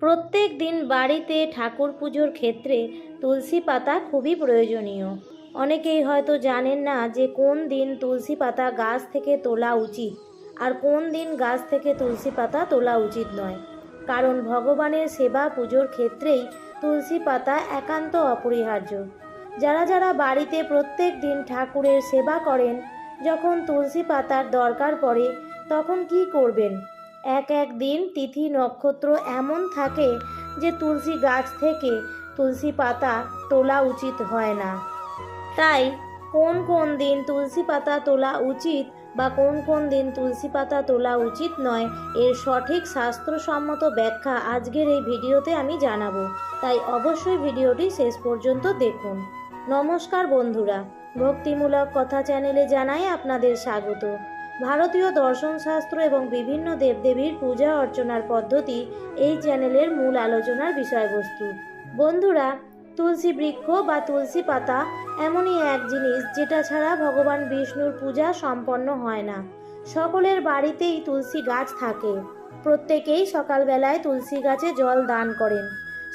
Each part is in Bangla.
প্রত্যেক দিন বাড়িতে ঠাকুর পুজোর ক্ষেত্রে তুলসী পাতা খুবই প্রয়োজনীয়। অনেকেই হয়তো জানেন না যে কোন দিন তুলসী পাতা গাছ থেকে তোলা উচিত আর কোন দিন গাছ থেকে তুলসী পাতা তোলা উচিত নয়। কারণ ভগবানের সেবা পুজোর ক্ষেত্রেই তুলসী পাতা একান্ত অপরিহার্য। যারা যারা বাড়িতে প্রত্যেক দিন ঠাকুরের সেবা করেন, যখন তুলসী পাতার দরকার পড়ে, তখন কি করবেন? এক এক দিন তিথি নক্ষত্র এমন থাকে যে তুলসী গাছ থেকে তুলসী পাতা তোলা উচিত হয় না। তাই কোন কোন দিন তুলসী পাতা তোলা উচিত বা কোন কোন দিন তুলসী পাতা তোলা উচিত নয়, এর সঠিক শাস্ত্রসম্মত ব্যাখ্যা আজকের এই ভিডিওতে আমি জানাব। তাই অবশ্যই ভিডিওটি শেষ পর্যন্ত দেখুন। নমস্কার বন্ধুরা, ভক্তিমূলক কথা চ্যানেলে জানাই আপনাদের স্বাগত। ভারতীয় দর্শনশাস্ত্র এবং বিভিন্ন দেবদেবীর পূজা অর্চনার পদ্ধতি এই চ্যানেলের মূল আলোচনার বিষয়বস্তু। বন্ধুরা, তুলসী বৃক্ষ বা তুলসী পাতা এমনই এক জিনিস যেটা ছাড়া ভগবান বিষ্ণুর পূজা সম্পন্ন হয় না। সকলের বাড়িতেই তুলসী গাছ থাকে। প্রত্যেকেই সকালবেলায় তুলসী গাছে জল দান করেন।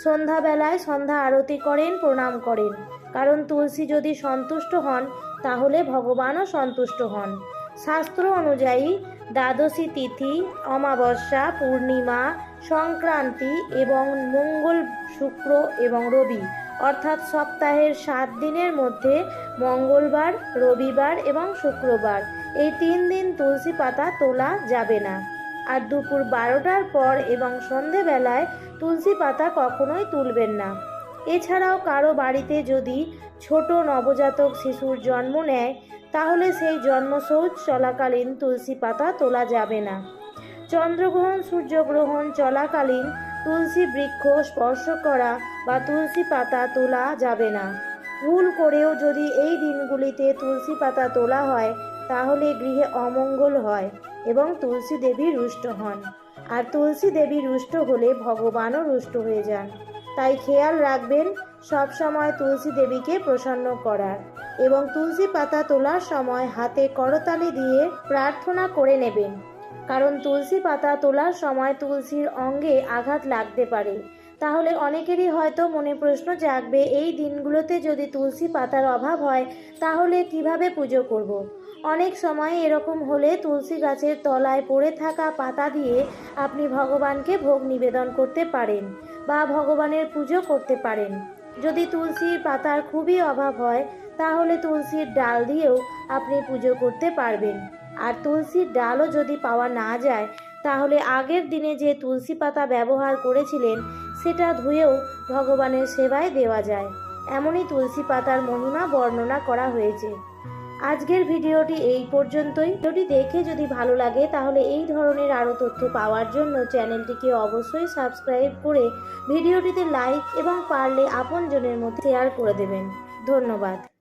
সন্ধ্যাবেলায় সন্ধ্যা আরতি করেন, প্রণাম করেন। কারণ তুলসী যদি সন্তুষ্ট হন, তাহলে ভগবানও সন্তুষ্ট হন। শাস্ত্র অনুযায়ী দ্বাদশী তিথি, অমাবস্যা, পূর্ণিমা, সংক্রান্তি এবং মঙ্গল শুক্র এবং রবি। অর্থাৎ সপ্তাহের সাত দিনের মধ্যে মঙ্গলবার, রবিবার এবং শুক্রবার। এই তিন দিন তুলসী পাতা তোলা যাবে না। আর দুপুর বারোটার পর এবং সন্ধেবেলায় তুলসী পাতা কখনোই তুলবেন না। এছাড়াও কারও বাড়িতে যদি ছোট নবজাতক শিশুর জন্ম নেয়, তাহলে সেই জন্মশৌচ চলাকালীন তুলসী পাতা তোলা যাবে না। চন্দ্রগ্রহণ, সূর্যগ্রহণ চলাকালীন তুলসী বৃক্ষ স্পর্শ করা বা তুলসী পাতা তোলা যাবে না। ভুল করেও যদি এই দিনগুলিতে তুলসী পাতা তোলা হয়, তাহলে গৃহে অমঙ্গল হয় এবং তুলসী দেবী রুষ্ট হন। আর তুলসী দেবী রুষ্ট হলে ভগবানও রুষ্ট হয়ে যান। তাই খেয়াল রাখবেন, সব সময় তুলসী দেবীকে প্রসন্ন করার এবং তুলসী পাতা তোলার সময় হাতে করতালি দিয়ে প্রার্থনা করে নেবেন কারণ তুলসী পাতা তোলার সময় তুলসীর অঙ্গে আঘাত লাগতে পারে তাহলে অনেকেরই হয়তো মনে প্রশ্ন জাগবে, এই দিনগুলোতে যদি তুলসী পাতার অভাব হয়, তাহলে কীভাবে পুজো করব। অনেক সময় এরকম হলে তুলসী গাছের তলায় পড়ে থাকা পাতা দিয়ে আপনি ভগবানকে ভোগ নিবেদন করতে পারেন বা ভগবানের পুজো করতে পারেন। যদি তুলসীর পাতার খুবই অভাব হয়, তাহলে তুলসীর ডাল দিয়েও আপনি পুজো করতে পারবেন। আর তুলসীর ডালও যদি পাওয়া না যায়, তাহলে আগের দিনে যে তুলসী পাতা ব্যবহার করেছিলেন, সেটা ধুয়েও ভগবানের সেবায় দেওয়া যায়। এমনই তুলসী পাতার মহিমা বর্ণনা করা হয়েছে। আজকের ভিডিওটি এই পর্যন্তই। ভিডিওটি দেখে যদি ভালো লাগে, তাহলে এই ধরনের আরও তথ্য পাওয়ার জন্য চ্যানেলটিকে অবশ্যই সাবস্ক্রাইব করে ভিডিওটিতে লাইক এবং পারলে আপনজনের মধ্যে শেয়ার করে দেবেন। ধন্যবাদ।